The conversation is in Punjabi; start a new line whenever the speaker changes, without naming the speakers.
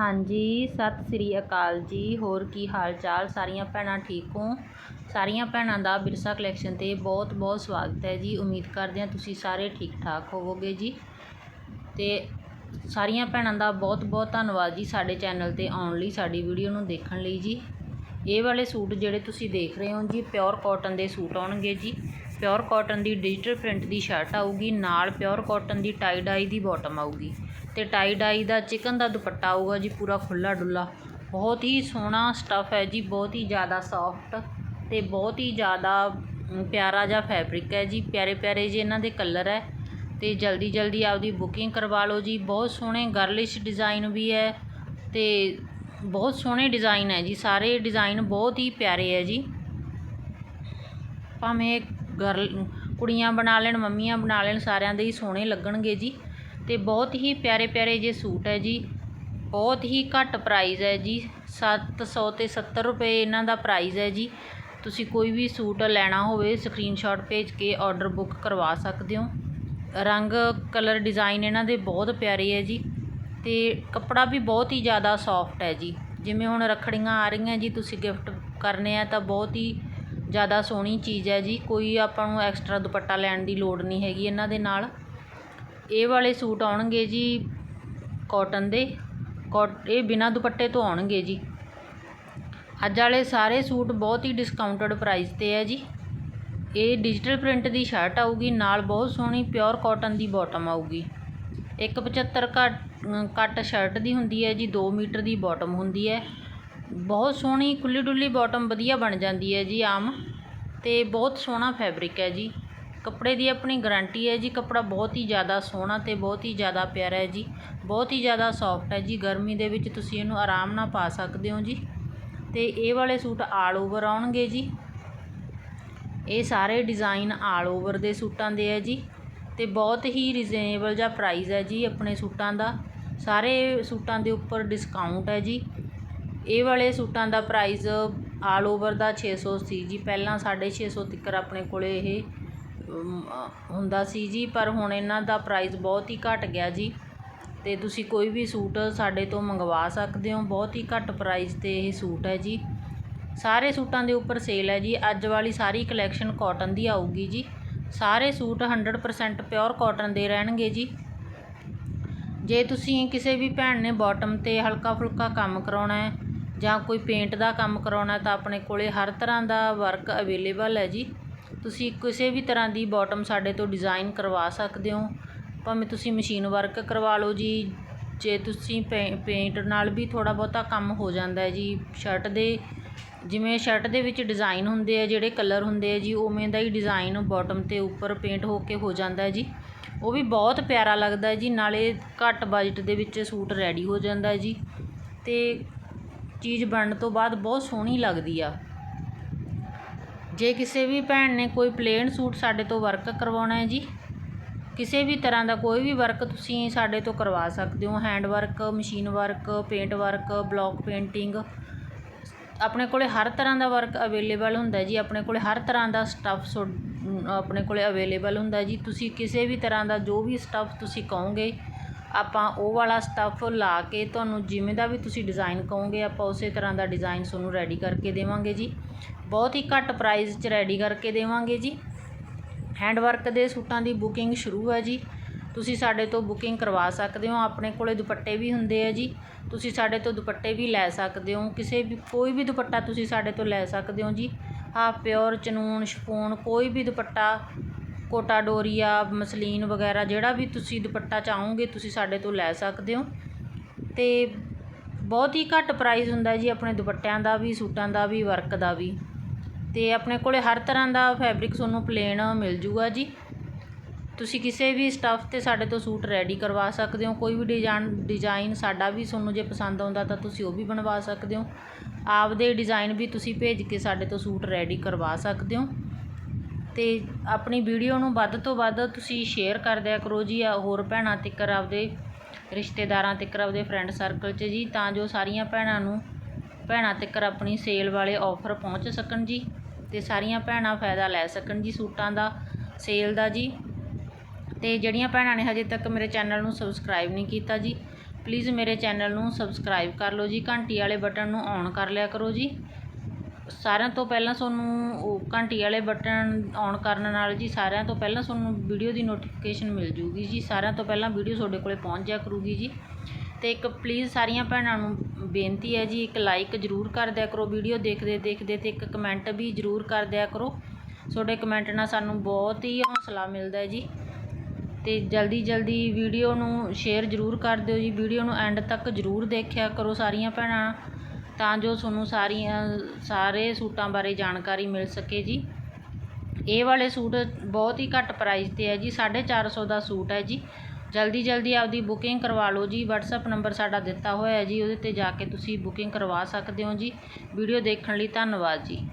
ਹਾਂਜੀ, ਸਤਿ ਸ੍ਰੀ ਅਕਾਲ ਜੀ। ਹੋਰ ਕੀ ਹਾਲ ਚਾਲ? ਸਾਰੀਆਂ ਭੈਣਾਂ ਠੀਕ ਹੋ? ਸਾਰੀਆਂ ਭੈਣਾਂ ਦਾ ਬਿਰਸਾ ਕਲੈਕਸ਼ਨ ਤੇ ਬਹੁਤ ਬਹੁਤ ਸਵਾਗਤ ਹੈ ਜੀ। ਉਮੀਦ ਕਰਦੇ ਹਾਂ ਤੁਸੀਂ ਸਾਰੇ ਠੀਕ ਠਾਕ ਹੋਵੋਗੇ ਜੀ। ਤੇ ਸਾਰੀਆਂ ਭੈਣਾਂ ਦਾ ਬਹੁਤ ਬਹੁਤ ਧੰਨਵਾਦ ਜੀ ਸਾਡੇ ਚੈਨਲ ਤੇ ਆਉਣ ਲਈ, ਸਾਡੀ ਵੀਡੀਓ ਨੂੰ ਦੇਖਣ ਲਈ ਜੀ। ਇਹ ਵਾਲੇ ਸੂਟ ਜਿਹੜੇ ਤੁਸੀਂ ਦੇਖ ਰਹੇ ਹੋ ਜੀ, ਪਿਓਰ ਕਾਟਨ ਦੇ ਸੂਟ ਆਉਣਗੇ ਜੀ। ਪਿਓਰ ਕਾਟਨ ਦੀ ਡਿਜੀਟਲ ਪ੍ਰਿੰਟ ਦੀ ਸ਼ਰਟ ਆਊਗੀ, ਨਾਲ ਪਿਓਰ ਕਾਟਨ ਦੀ ਟਾਈ ਡਾਈ ਦੀ ਬਾਟਮ ਆਊਗੀ। ਤੇ ਟਾਈ ਡਾਈ ਦਾ ਚਿਕਨ ਦਾ ਦੁਪੱਟਾ ਆਊਗਾ ਜੀ, ਪੂਰਾ ਖੁੱਲਾ ਡੁੱਲਾ ਬਹੁਤ ਹੀ ਸੋਹਣਾ ਸਟਫ ਹੈ ਜੀ, ਬਹੁਤ ਹੀ ਜ਼ਿਆਦਾ ਸੌਫਟ ਤੇ ਬਹੁਤ ਹੀ ਜ਼ਿਆਦਾ ਪਿਆਰਾ ਜਿਹਾ ਫੈਬਰਿਕ ਹੈ ਜੀ। ਪਿਆਰੇ ਪਿਆਰੇ ਜੀ ਇਹਨਾਂ ਦੇ ਕਲਰ ਹੈ ਤੇ ਜਲਦੀ ਜਲਦੀ ਆਪਦੀ ਬੁਕਿੰਗ ਕਰਵਾ ਲਓ ਜੀ। ਬਹੁਤ ਸੋਹਣੇ ਗਰਲਿਸ਼ ਡਿਜ਼ਾਈਨ ਵੀ ਹੈ ਤੇ ਬਹੁਤ ਸੋਹਣੇ ਡਿਜ਼ਾਈਨ ਹੈ ਜੀ। ਸਾਰੇ ਡਿਜ਼ਾਈਨ ਬਹੁਤ ਹੀ ਪਿਆਰੇ ਹੈ ਜੀ। ਭਾਵੇਂ ਗਰਲ ਕੁੜੀਆਂ ਬਣਾ ਲੈਣ, ਮੰਮੀਆਂ ਬਣਾ ਲੈਣ, ਸਾਰਿਆਂ ਦੇ ਹੀ ਸੋਹਣੇ ਲੱਗਣਗੇ ਜੀ। ਅਤੇ ਬਹੁਤ ਹੀ ਪਿਆਰੇ ਪਿਆਰੇ ਜੇ ਸੂਟ ਹੈ ਜੀ। ਬਹੁਤ ਹੀ ਘੱਟ ਪ੍ਰਾਈਜ਼ ਹੈ ਜੀ। ਸੱਤ ਸੌ ਅਤੇ ਸੱਤਰ ਰੁਪਏ ਇਹਨਾਂ ਦਾ ਪ੍ਰਾਈਜ਼ ਹੈ ਜੀ। ਤੁਸੀਂ ਕੋਈ ਵੀ ਸੂਟ ਲੈਣਾ ਹੋਵੇ ਸਕਰੀਨਸ਼ਾਟ ਭੇਜ ਕੇ ਔਡਰ ਬੁੱਕ ਕਰਵਾ ਸਕਦੇ ਹੋ। ਰੰਗ ਕਲਰ ਡਿਜ਼ਾਈਨ ਇਹਨਾਂ ਦੇ ਬਹੁਤ ਪਿਆਰੇ ਹੈ ਜੀ। ਅਤੇ ਕੱਪੜਾ ਵੀ ਬਹੁਤ ਹੀ ਜ਼ਿਆਦਾ ਸੌਫਟ ਹੈ ਜੀ। ਜਿਵੇਂ ਹੁਣ ਰੱਖੜੀਆਂ ਆ ਰਹੀਆਂ ਜੀ, ਤੁਸੀਂ ਗਿਫਟ ਕਰਨੇ ਆ ਤਾਂ ਬਹੁਤ ਹੀ ਜ਼ਿਆਦਾ ਸੋਹਣੀ ਚੀਜ਼ ਹੈ ਜੀ। ਕੋਈ ਆਪਾਂ ਨੂੰ ਐਕਸਟਰਾ ਦੁਪੱਟਾ ਲੈਣ ਦੀ ਲੋੜ ਨਹੀਂ ਹੈਗੀ ਇਹਨਾਂ ਦੇ ਨਾਲ। ਇਹ ਵਾਲੇ ਸੂਟ ਆਉਣਗੇ ਜੀ ਕਾਟਨ ਦੇ। ਕੋਟ ਇਹ ਬਿਨਾਂ ਦੁਪੱਟੇ ਤੋਂ ਆਉਣਗੇ ਜੀ। ਅੱਜ ਵਾਲੇ ਸਾਰੇ ਸੂਟ ਬਹੁਤ ਹੀ ਡਿਸਕਾਊਂਟਡ ਪ੍ਰਾਈਸ ਤੇ ਹੈ ਜੀ। ਇਹ ਡਿਜੀਟਲ ਪ੍ਰਿੰਟ ਦੀ ਸ਼ਰਟ ਆਊਗੀ, ਨਾਲ ਬਹੁਤ ਸੋਹਣੀ ਪਿਓਰ ਕਾਟਨ ਦੀ ਬਾਟਮ ਆਊਗੀ। 175 ਘੱਟ ਕੱਟ ਸ਼ਰਟ ਦੀ ਹੁੰਦੀ ਹੈ ਜੀ 2 ਮੀਟਰ ਦੀ ਬਾਟਮ ਹੁੰਦੀ ਹੈ। ਬਹੁਤ ਸੋਹਣੀ ਖੁੱਲੀ ਡੁੱਲੀ ਬਾਟਮ ਵਧੀਆ ਬਣ ਜਾਂਦੀ ਹੈ ਜੀ, ਆਮ। ਤੇ ਬਹੁਤ ਸੋਹਣਾ ਫੈਬਰਿਕ ਹੈ ਜੀ। ਕੱਪੜੇ ਦੀ ਆਪਣੀ ਗਰੰਟੀ ਹੈ ਜੀ, ਕੱਪੜਾ ਬਹੁਤ ਹੀ ਜ਼ਿਆਦਾ ਸੋਹਣਾ ਅਤੇ ਬਹੁਤ ਹੀ ਜ਼ਿਆਦਾ ਪਿਆਰਾ ਹੈ ਜੀ, ਬਹੁਤ ਹੀ ਜ਼ਿਆਦਾ ਸੌਫਟ ਹੈ ਜੀ, ਗਰਮੀ ਦੇ ਵਿੱਚ ਤੁਸੀਂ ਇਹਨੂੰ ਆਰਾਮ ਨਾਲ ਪਾ ਸਕਦੇ ਹੋ ਜੀ। ਅਤੇ ਇਹ ਵਾਲੇ ਸੂਟ ਆਲ ਓਵਰ ਆਉਣਗੇ ਜੀ। ਇਹ ਸਾਰੇ ਡਿਜ਼ਾਈਨ ਆਲ ਓਵਰ ਦੇ ਸੂਟਾਂ ਦੇ ਹੈ ਜੀ। ਅਤੇ ਬਹੁਤ ਹੀ ਰੀਜ਼ਨੇਬਲ ਜਿਹਾ ਪ੍ਰਾਈਸ ਹੈ ਜੀ ਆਪਣੇ ਸੂਟਾਂ ਦਾ। ਸਾਰੇ ਸੂਟਾਂ ਦੇ ਉੱਪਰ ਡਿਸਕਾਊਂਟ ਹੈ ਜੀ। ਇਹ ਵਾਲੇ ਸੂਟਾਂ ਦਾ ਪ੍ਰਾਈਸ ਆਲ ਓਵਰ ਦਾ 600 ਸੀ ਜੀ। ਪਹਿਲਾਂ 650 ਤੱਕ ਆਪਣੇ ਕੋਲੇ ਇਹ ਹੁੰਦਾ ਸੀ ਜੀ, ਪਰ ਹੁਣ ਇਹਨਾਂ ਦਾ ਪ੍ਰਾਈਜ਼ ਬਹੁਤ ਹੀ ਘੱਟ ਗਿਆ ਜੀ। ਅਤੇ ਤੁਸੀਂ ਕੋਈ ਵੀ ਸੂਟ ਸਾਡੇ ਤੋਂ ਮੰਗਵਾ ਸਕਦੇ ਹੋ। ਬਹੁਤ ਹੀ ਘੱਟ ਪ੍ਰਾਈਜ਼ ਤੇ ਇਹ ਸੂਟ ਹੈ ਜੀ। ਸਾਰੇ ਸੂਟਾਂ ਦੇ ਉੱਪਰ ਸੇਲ ਹੈ ਜੀ। ਅੱਜ ਵਾਲੀ ਸਾਰੀ ਕਲੈਕਸ਼ਨ ਕਾਟਨ ਦੀ ਆਊਗੀ ਜੀ। ਸਾਰੇ ਸੂਟ 100% ਪਿਓਰ ਕਾਟਨ ਦੇ ਰਹਿਣਗੇ ਜੀ। ਜੇ ਤੁਸੀਂ ਕਿਸੇ ਵੀ ਭੈਣ ਨੇ ਬਾਟਮ ਤੇ ਹਲਕਾ ਫੁਲਕਾ ਕੰਮ ਕਰਾਉਣਾ ਹੈ ਜਾਂ ਕੋਈ ਪੇਂਟ ਦਾ ਕੰਮ ਕਰਾਉਣਾ ਤਾਂ ਆਪਣੇ ਕੋਲੇ ਹਰ ਤਰ੍ਹਾਂ ਦਾ ਵਰਕ ਅਵੇਲੇਬਲ ਹੈ ਜੀ। ਤੁਸੀਂ ਕਿਸੇ ਵੀ ਤਰ੍ਹਾਂ ਦੀ ਬੋਟਮ ਸਾਡੇ ਤੋਂ ਡਿਜ਼ਾਈਨ ਕਰਵਾ ਸਕਦੇ ਹੋ। ਭਾਵੇਂ ਤੁਸੀਂ ਮਸ਼ੀਨ ਵਰਕ ਕਰਵਾ ਲਓ ਜੀ, ਜੇ ਤੁਸੀਂ ਪੇ- ਪੇਂਟ ਨਾਲ ਵੀ ਥੋੜ੍ਹਾ ਬਹੁਤਾ ਕੰਮ ਹੋ ਜਾਂਦਾ ਹੈ ਜੀ ਸ਼ਰਟ ਦੇ, ਜਿਵੇਂ ਸ਼ਰਟ ਦੇ ਵਿੱਚ ਡਿਜ਼ਾਈਨ ਹੁੰਦੇ ਆ, ਜਿਹੜੇ ਕਲਰ ਹੁੰਦੇ ਆ ਜੀ, ਉਵੇਂ ਦਾ ਹੀ ਡਿਜ਼ਾਈਨ ਬੋਟਮ ਤੇ ਉੱਪਰ ਪੇਂਟ ਹੋ ਕੇ ਹੋ ਜਾਂਦਾ ਹੈ ਜੀ। ਉਹ ਵੀ ਬਹੁਤ ਪਿਆਰਾ ਲੱਗਦਾ ਜੀ, ਨਾਲੇ ਘੱਟ ਬਜਟ ਦੇ ਵਿੱਚ ਸੂਟ ਰੈਡੀ ਹੋ ਜਾਂਦਾ ਜੀ। ਤੇ ਚੀਜ਼ ਬਣਨ ਤੋਂ ਬਾਅਦ ਬਹੁਤ ਸੋਹਣੀ ਲੱਗਦੀ ਆ। ਜੇ ਕਿਸੇ ਵੀ ਭੈਣ ਨੇ ਕੋਈ ਪਲੇਨ ਸੂਟ ਸਾਡੇ ਤੋਂ ਵਰਕ ਕਰਵਾਉਣਾ ਹੈ ਜੀ, ਕਿਸੇ ਵੀ ਤਰ੍ਹਾਂ ਦਾ ਕੋਈ ਵੀ ਵਰਕ ਤੁਸੀਂ ਸਾਡੇ ਤੋਂ ਕਰਵਾ ਸਕਦੇ ਹੋ hand work machine work paint work block painting ਆਪਣੇ ਕੋਲੇ ਹਰ ਤਰ੍ਹਾਂ ਦਾ ਵਰਕ ਅਵੇਲੇਬਲ ਹੁੰਦਾ ਜੀ, ਆਪਣੇ ਕੋਲੇ ਹਰ ਤਰ੍ਹਾਂ ਦਾ ਸਟੱਫ ਆਪਣੇ ਕੋਲੇ ਅਵੇਲੇਬਲ ਹੁੰਦਾ ਜੀ। ਤੁਸੀਂ ਕਿਸੇ ਵੀ ਤਰ੍ਹਾਂ ਦਾ ਜੋ ਵੀ ਸਟੱਫ ਤੁਸੀਂ ਕਹੋਗੇ ਆਪਾਂ ਉਹ ਵਾਲਾ ਸਟੱਫ ਲਾ ਕੇ ਤੁਹਾਨੂੰ ਜਿਵੇਂ ਦਾ ਵੀ ਤੁਸੀਂ ਡਿਜ਼ਾਈਨ ਕਹੋਗੇ, ਆਪਾਂ ਉਸੇ ਤਰ੍ਹਾਂ ਦਾ ਡਿਜ਼ਾਈਨ ਤੁਹਾਨੂੰ ਰੈਡੀ ਕਰਕੇ ਦੇਵਾਂਗੇ ਜੀ। ਬਹੁਤ ਹੀ ਘੱਟ ਪ੍ਰਾਈਸ 'ਚ ਰੈਡੀ ਕਰਕੇ ਦੇਵਾਂਗੇ ਜੀ। ਹੈਂਡ ਵਰਕ ਦੇ ਸੂਟਾਂ ਦੀ ਬੁਕਿੰਗ ਸ਼ੁਰੂ ਹੈ ਜੀ। ਤੁਸੀਂ ਸਾਡੇ ਤੋਂ ਬੁਕਿੰਗ ਕਰਵਾ ਸਕਦੇ ਹੋ, ਆਪਣੇ ਕੋਲੇ ਦੁਪੱਟੇ ਵੀ ਹੁੰਦੇ ਆ ਜੀ। ਤੁਸੀਂ ਸਾਡੇ ਤੋਂ ਦੁਪੱਟੇ ਵੀ ਲੈ ਸਕਦੇ ਹੋ, ਕਿਸੇ ਵੀ, ਕੋਈ ਵੀ ਦੁਪੱਟਾ ਤੁਸੀਂ ਸਾਡੇ ਤੋਂ ਲੈ ਸਕਦੇ ਹੋ ਜੀ। ਹਾਫ ਪਿਓਰ ਚਨੂਨ, ਸ਼ਫੋਨ, ਕੋਈ ਵੀ ਦੁਪੱਟਾ ਕੋਟਾ ਡੋਰੀਆ, ਮਸਲੀਨ ਵਗੈਰਾ, ਜਿਹੜਾ ਵੀ ਤੁਸੀਂ ਦੁਪੱਟਾ ਚਾਹੋਗੇ, ਤੁਸੀਂ ਸਾਡੇ ਤੋਂ ਲੈ ਸਕਦੇ ਹੋ। ਅਤੇ ਬਹੁਤ ਹੀ ਘੱਟ ਪ੍ਰਾਈਸ ਹੁੰਦਾ ਜੀ ਆਪਣੇ ਦੁਪੱਟਿਆਂ ਦਾ ਵੀ, ਸੂਟਾਂ ਦਾ ਵੀ ਵਰਕ ਦਾ ਵੀ। ਅਤੇ ਆਪਣੇ ਕੋਲੇ ਹਰ ਤਰ੍ਹਾਂ ਦਾ ਫੈਬਰਿਕ ਤੁਹਾਨੂੰ ਪਲੇਨ ਮਿਲ ਜੂਗਾ ਜੀ। ਤੁਸੀਂ ਕਿਸੇ ਵੀ ਸਟੱਫ ਤੇ ਸਾਡੇ ਤੋਂ ਸੂਟ ਰੈਡੀ ਕਰਵਾ ਸਕਦੇ ਹੋ। ਕੋਈ ਵੀ ਡਿਜ਼ਾਈਨ ਡਿਜ਼ਾਈਨ ਸਾਡਾ ਵੀ ਤੁਹਾਨੂੰ ਜੇ ਪਸੰਦ ਆਉਂਦਾ ਤਾਂ ਤੁਸੀਂ ਉਹ ਵੀ ਬਣਵਾ ਸਕਦੇ ਹੋ। ਆਪਦੇ ਡਿਜ਼ਾਈਨ ਵੀ ਤੁਸੀਂ ਭੇਜ ਕੇ ਸਾਡੇ ਤੋਂ ਸੂਟ ਰੈਡੀ ਕਰਵਾ ਸਕਦੇ ਹੋ। ਅਤੇ ਆਪਣੀ ਵੀਡੀਓ ਨੂੰ ਵੱਧ ਤੋਂ ਵੱਧ ਤੁਸੀਂ ਸ਼ੇਅਰ ਕਰ ਦਿਆ ਕਰੋ ਜੀ ਆ ਹੋਰ ਭੈਣਾਂ ਤੱਕ ਆਪਦੇ ਰਿਸ਼ਤੇਦਾਰਾਂ ਤੱਕ ਆਪਦੇ ਫਰੈਂਡ ਸਰਕਲ 'ਚ ਜੀ, ਤਾਂ ਜੋ ਸਾਰੀਆਂ ਭੈਣਾਂ ਨੂੰ, ਭੈਣਾਂ ਤੱਕ ਆਪਣੀ ਸੇਲ ਵਾਲੇ ਆਫਰ ਪਹੁੰਚ ਸਕਣ ਜੀ ਅਤੇ ਸਾਰੀਆਂ ਭੈਣਾਂ ਫਾਇਦਾ ਲੈ ਸਕਣ ਜੀ ਸੂਟਾਂ ਦਾ ਸੇਲ ਦਾ ਜੀ। ਅਤੇ ਜਿਹੜੀਆਂ ਭੈਣਾਂ ਨੇ ਹਜੇ ਤੱਕ ਮੇਰੇ ਚੈਨਲ ਨੂੰ ਸਬਸਕ੍ਰਾਈਬ ਨਹੀਂ ਕੀਤਾ ਜੀ ਪਲੀਜ਼ ਮੇਰੇ ਚੈਨਲ ਨੂੰ ਸਬਸਕ੍ਰਾਈਬ ਕਰ ਲਓ ਜੀ, ਘੰਟੀ ਵਾਲੇ ਬਟਨ ਨੂੰ ਔਨ ਕਰ ਲਿਆ ਕਰੋ ਜੀ। ਸਾਰਿਆਂ ਤੋਂ ਪਹਿਲਾਂ ਤੁਹਾਨੂੰ ਉਹ ਘੰਟੀ ਵਾਲੇ ਬਟਨ ਔਨ ਕਰਨ ਨਾਲ ਜੀ ਸਾਰਿਆਂ ਤੋਂ ਪਹਿਲਾਂ ਤੁਹਾਨੂੰ ਵੀਡੀਓ ਦੀ ਨੋਟੀਫਿਕੇਸ਼ਨ ਮਿਲ ਜੂਗੀ ਜੀ। ਸਾਰਿਆਂ ਤੋਂ ਪਹਿਲਾਂ ਵੀਡੀਓ ਤੁਹਾਡੇ ਕੋਲੇ ਪਹੁੰਚ ਜਾ ਕਰੂਗੀ ਜੀ। ਤੇ ਇੱਕ ਪਲੀਜ਼ ਸਾਰੀਆਂ ਭੈਣਾਂ ਨੂੰ ਬੇਨਤੀ ਹੈ ਜੀ, ਇੱਕ ਲਾਈਕ ਜ਼ਰੂਰ ਕਰ ਦਿਆ ਕਰੋ ਵੀਡੀਓ ਦੇਖਦੇ ਦੇਖਦੇ ਤੇ ਇੱਕ ਕਮੈਂਟ ਵੀ ਜ਼ਰੂਰ ਕਰ ਦਿਆ ਕਰੋ। ਤੁਹਾਡੇ ਕਮੈਂਟ ਨਾਲ ਸਾਨੂੰ ਬਹੁਤ ਹੀ ਹੌਸਲਾ ਮਿਲਦਾ ਹੈ ਜੀ। ਤੇ ਜਲਦੀ ਜਲਦੀ ਵੀਡੀਓ ਨੂੰ ਸ਼ੇਅਰ ਜ਼ਰੂਰ ਕਰ ਦਿਓ ਜੀ। ਵੀਡੀਓ ਨੂੰ ਐਂਡ ਤੱਕ ਜ਼ਰੂਰ ਦੇਖਿਆ ਕਰੋ ਸਾਰੀਆਂ ਭੈਣਾਂ। ਤਾਂ ਜੋ ਤੁਹਾਨੂੰ ਸਾਰੀਆਂ, ਸਾਰੇ ਸੂਟਾਂ ਬਾਰੇ ਜਾਣਕਾਰੀ ਮਿਲ ਸਕੇ ਜੀ। ਇਹ ਵਾਲੇ ਸੂਟ ਬਹੁਤ ਹੀ ਘੱਟ ਪ੍ਰਾਈਸ ਤੇ ਹੈ ਜੀ 450 ਦਾ ਸੂਟ ਹੈ ਜੀ। ਜਲਦੀ ਜਲਦੀ ਆਪਦੀ ਬੁਕਿੰਗ ਕਰਵਾ ਲਓ ਜੀ। WhatsApp ਨੰਬਰ ਸਾਡਾ ਦਿੱਤਾ ਹੋਇਆ ਹੈ ਜੀ, ਉਹਦੇ ਤੇ ਜਾ ਕੇ ਤੁਸੀਂ ਬੁਕਿੰਗ ਕਰਵਾ ਸਕਦੇ ਹੋ ਜੀ। ਵੀਡੀਓ ਦੇਖਣ ਲਈ ਧੰਨਵਾਦ ਜੀ।